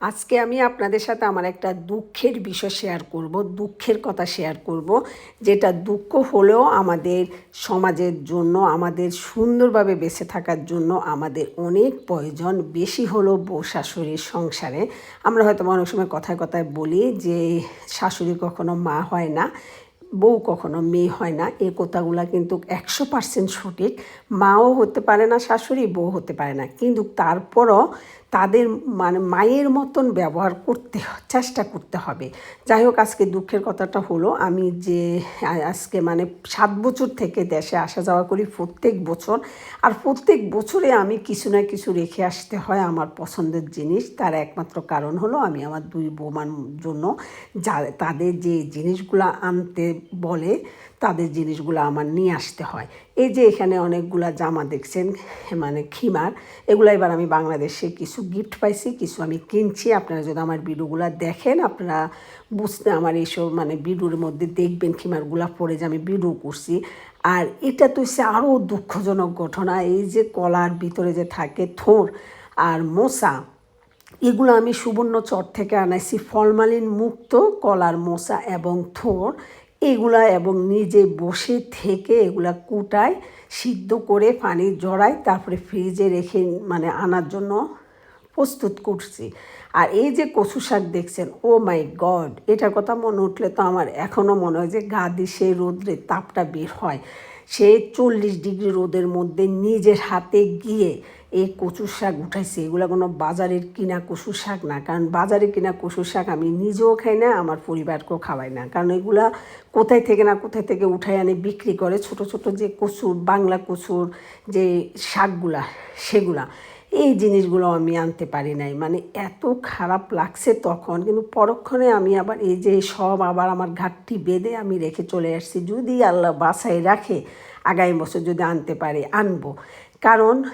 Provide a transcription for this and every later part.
আজকে আমি আপনাদের সাথে আমার একটা দুঃখের বিষয় শেয়ার করব, দুঃখের কথা শেয়ার করব, যেটা দুঃখ হলেও আমাদের সমাজের জন্য, আমাদের সুন্দরভাবে বেঁচে থাকার জন্য আমাদের অনেক প্রয়োজন, বেশি হলো বউ শাশুড়ির সংসারে। আমরা হয়তো অনেক সময় কথায় কথায় বলি যে, শাশুড়ি কখনো মা হয় না, বউ কখনো মেয়ে হয় না, এই কথাগুলো কিন্তু একশো পার্সেন্ট সঠিক। মাও হতে পারে না শাশুড়ি, বউ হতে পারে না। কিন্তু তারপরও তাদের মানে মায়ের মতন ব্যবহার করতে, চেষ্টা করতে হবে। যাই হোক, আজকে দুঃখের কথাটা হলো, আমি যে আজকে মানে সাত বছর থেকে দেশে আসা যাওয়া করি প্রত্যেক বছর। আর প্রত্যেক বছরে আমি কিছু না কিছু রেখে আসতে হয় আমার পছন্দের জিনিস। তার একমাত্র কারণ হলো, আমি আমার দুই বৌমার জন্য যা, তাদের যে জিনিসগুলো আনতে বলে তাদের জিনিসগুলো আমার নিয়ে আসতে হয়। এই যে এখানে অনেকগুলা জামা দেখছেন মানে খিমার, এগুলো এবার আমি বাংলাদেশে কিছু গিফট পাইছি, কিছু আমি কিনছি। আপনারা যদি আমার ভিডিওগুলো দেখেন, আপনারা বুঝতে আমার এইসব মানে ভিডিওর মধ্যে দেখবেন খিমারগুলো পরে যে আমি ভিডিও করছি। আর এটা তো হচ্ছে আরও দুঃখজনক ঘটনা, এই যে কলার ভিতরে যে থাকে থোর আর মশা, এগুলো আমি সুবর্ণচর থেকে আনাইছি ফলমালিন মুক্ত কলার মোসা এবং থোর। এগুলা এবং নিজে বসে থেকে এগুলা কুটায়, সিদ্ধ করে পানি জড়ায়, তারপরে ফ্রিজে রেখে মানে আনার জন্য প্রস্তুত করছি। আর এই যে কচু শাক দেখছেন, ও মাই গড, এটার কথা মনে উঠলে তো আমার এখনও মনে হয় যে গা দিয়ে সেই রোদ্রে তাপটা বের হয়। সে চল্লিশ ডিগ্রি রোদের মধ্যে নিজের হাতে গিয়ে এই কচু শাক উঠাইছে। এগুলো কোনো বাজারের কিনা কচু শাক না, কারণ বাজারে কিনা কচু শাক আমি নিজেও খাই না, আমার পরিবারকেও খাওয়াই না। কারণ এগুলা কোথায় থেকে না কোথায় থেকে উঠাই আনে, বিক্রি করে ছোট ছোট যে কচুর, বাংলা কচুর যে শাকগুলা, সেগুলা। এই জিনিসগুলো আমি আনতে পারি নাই। মানে এত খারাপ লাগছে তখন, কিন্তু পরক্ষণে আমি আবার এই যে সব আবার আমার ঘাটটি বেঁধে আমি রেখে চলে আসছি। যদি আল্লাহ বাসায় রাখে, আগামী বছর যদি আনতে পারি, আনব। কারণ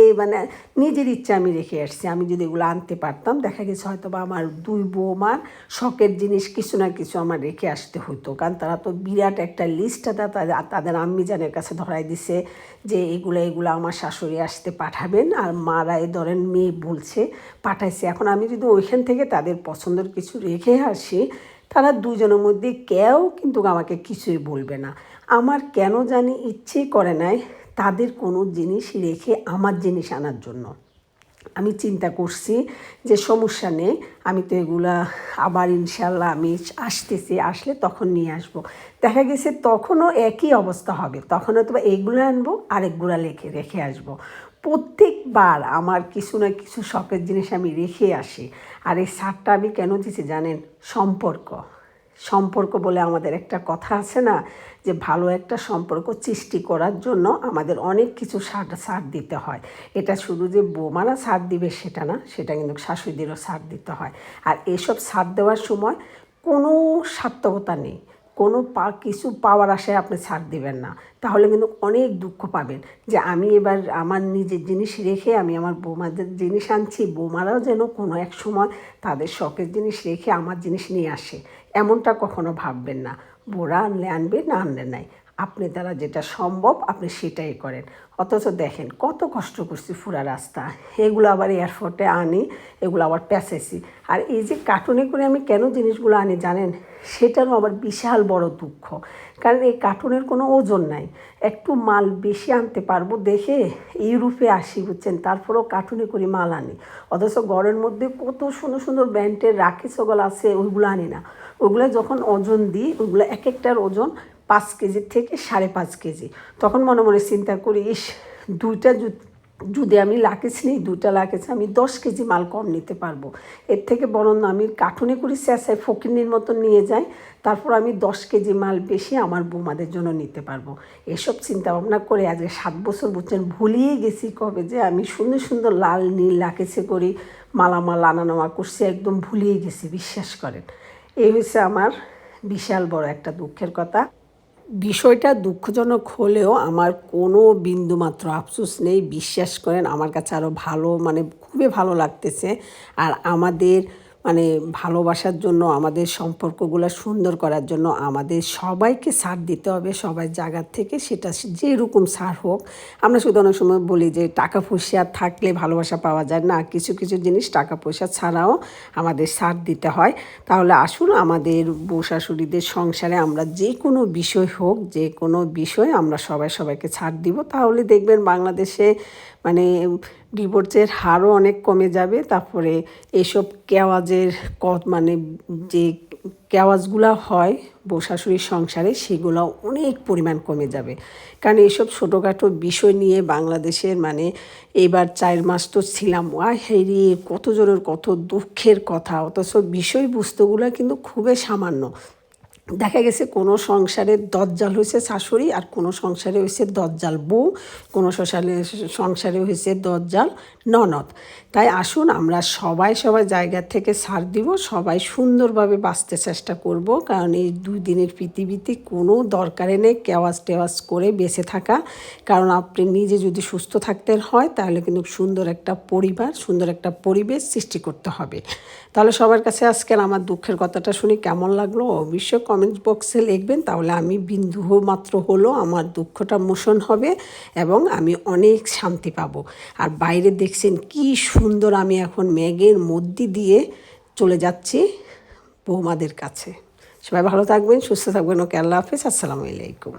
এই মানে নিজের ইচ্ছা আমি রেখে আসছি। আমি যদি এগুলো আনতে পারতাম, দেখা গেছে হয়তো বা আমার দুই বৌমার শখের জিনিস কিছু না কিছু আমার রেখে আসতে হতো কারণ তারা তো বিরাট একটা লিস্ট লিস্টটা তাদের তাদের আম্মিজানের কাছে ধরাই দিছে যে এগুলো এগুলো আমার শাশুড়ি আসতে পাঠাবেন আর মারা এ ধরেন মেয়ে বলছে, পাঠাইছে। এখন আমি যদি ওইখান থেকে তাদের পছন্দের কিছু রেখে আসি তারা দুজনের মধ্যে কেউ কিন্তু আমাকে কিছুই বলবে না। আমার কেন জানি ইচ্ছে করে নাই তাদের কোনো জিনিস রেখে আমার জিনিস আনার জন্য। আমি চিন্তা করছি যে সমস্যা নেই, আমি তো এগুলা আবার ইনশাল্লাহ আমি আসতেছি, আসলে তখন নিয়ে আসব। দেখা গেছে তখনও একই অবস্থা হবে, তখন হয়তো বা এইগুলো আনব, আরেকগুলো রেখে রেখে আসব। প্রত্যেকবার আমার কিছু না কিছু শখের জিনিস আমি রেখে আসি। আর এই সারটা আমি কেন দিছি জানেন? সম্পর্ক। সম্পর্ক বলে আমাদের একটা কথা আছে না? যে ভালো একটা সম্পর্ক সৃষ্টি করার জন্য আমাদের অনেক কিছু সার সার দিতে হয়। এটা শুধু যে বোমারা সার দিবে সেটা না, সেটা কিন্তু শাশুড়িদেরও সার দিতে হয়। আর এসব সার দেওয়ার সময় কোনো সার্থকতা নেই। কোনো পা, কিছু পাওয়ার আশায় আপনি ছাড় দেবেন না। তাহলে কিন্তু অনেক দুঃখ পাবেন যে আমি এবার আমার নিজের জিনিস রেখে আমি আমার বৌমাদের জিনিস আনছি, বৌমারাও যেন কোনো এক সময় তাদের শখের জিনিস রেখে আমার জিনিস নিয়ে আসে। এমনটা কখনো ভাববেন না। বোরা আনলে আনবে, না আনলে নাই। আপনি দ্বারা যেটা সম্ভব, আপনি সেটাই করেন। অথচ দেখেন, কত কষ্ট করছি ফুরা রাস্তা। এগুলো আবার এয়ারপোর্টে আনি, এগুলো আবার প্যাসেছি আর এই যে কার্টুনে করে আমি কেন জিনিসগুলো আনি জানেন? সেটারও আবার বিশাল বড় দুঃখ। কারণ এই কার্টুনের কোনো ওজন নাই। একটু মাল বেশি আনতে পারব দেখে ইউরোপে আসি, বুঝছেন? তারপরেও কার্টুনে করে মাল আনি। অথচ ঘরের মধ্যে কত সুন্দর সুন্দর ব্র্যান্ডের রাখি সগল আছে, ওইগুলো আনি না। ওগুলো যখন ওজন দিই ওগুলো এক একটার ওজন পাঁচ কেজির থেকে সাড়ে পাঁচ কেজি। তখন মনে মনে চিন্তা করি, ইস, দুইটা যদি আমি লাকেজ নিই দুটা লাকেজ, আমি দশ কেজি মাল কম নিতে পারব। এর থেকে বরং আমি কার্টুনে করে, স্যাঁচায় ফকিরনির মতো নিয়ে যাই, তারপর আমি দশ কেজি মাল বেশি আমার বৌমাদের জন্য নিতে পারব। এসব চিন্তা ভাবনা করে আজকে সাত বছর বুঝছেন, ভুলিয়ে গেছি কবে যে আমি সুন্দর সুন্দর লাল, নীল লাকেজে করি, মালামাল আনা নেওয়া করছি, একদম ভুলিয়ে গেছি, বিশ্বাস করেন। এই হচ্ছে আমার বিশাল বড় একটা দুঃখের কথা। বিষয়টা দুঃখজনক হলেও আমার কোনো বিন্দুমাত্র আফসোস নেই। বিশ্বাস করেন, আমার কাছে আরও ভালো মানে খুবই ভালো লাগতেছে। আর আমাদের মানে ভালোবাসার জন্য, আমাদের সম্পর্কগুলো সুন্দর করার জন্য আমাদের সবাইকে সার দিতে হবে সবাই জায়গার থেকে সেটা যেরকম সার হোক। আমরা শুধু অনেক সময় বলি যে টাকা পয়সা থাকলে ভালোবাসা পাওয়া যায় না, কিছু কিছু জিনিস টাকা পয়সা ছাড়াও আমাদের সার দিতে হয়। তাহলে আসুন আমাদের শাশুড়িদের সংসারে আমরা যে কোনো বিষয় হোক, যে কোনো বিষয় আমরা সবাই সবাইকে ছাড় দিব। তাহলে দেখবেন বাংলাদেশে মানে ডিভোর্সের হারও অনেক কমে যাবে। তারপরে এসব কেওয়াজের ক মানে যে কেওয়াজগুলো হয় বউ শাশুড়ির সংসারে সেগুলো অনেক পরিমাণ কমে যাবে। কারণ এইসব ছোটোখাটো বিষয় নিয়ে বাংলাদেশের মানে এবার চার মাস তো ছিলাম। আয় হেরি কত জনের কত দুঃখের কথা। অথচ বিষয়বস্তুগুলো কিন্তু খুবই সামান্য। দেখা গেছে কোনো সংসারে দজ্জাল হয়েছে শাশুড়ি আর কোনো সংসারে হয়েছে দজ্জাল বউ, কোনো সংসারে সংসারে হয়েছে দজ্জাল ননদ। তাই আসুন আমরা সবাই সবাই জায়গা থেকে সার দিব, সবাই সুন্দরভাবে বাঁচতে চেষ্টা করব, কারণ এই দুই দিনের পৃথিবীতে কোনো দরকারে নেই কেওয়াজ টেওয়াজ করে বেঁচে থাকা। কারণ আপনি নিজে যদি সুস্থ থাকতে হয়, তাহলে কিন্তু সুন্দর একটা পরিবার, সুন্দর একটা পরিবেশ সৃষ্টি করতে হবে। তাহলে সবার কাছে আজকের আমার দুঃখের কথাটা শুনে কেমন লাগল? অবশ্যই কমেন্ট বক্সে লিখবেন, তাহলে আমি বিন্দু মাত্র হলো আমার দুঃখটা মোশন হবে এবং আমি অনেক শান্তি পাব। আর বাইরে দেখছেন কি সুন্দর আমি এখন ম্যাগের মধ্যে দিয়ে চলে যাচ্ছি বৌমাদের কাছে। সবাই ভালো থাকবেন, সুস্থ থাকবেন, ওকে আল্লাহ হাফিজ, আসসালামু আলাইকুম।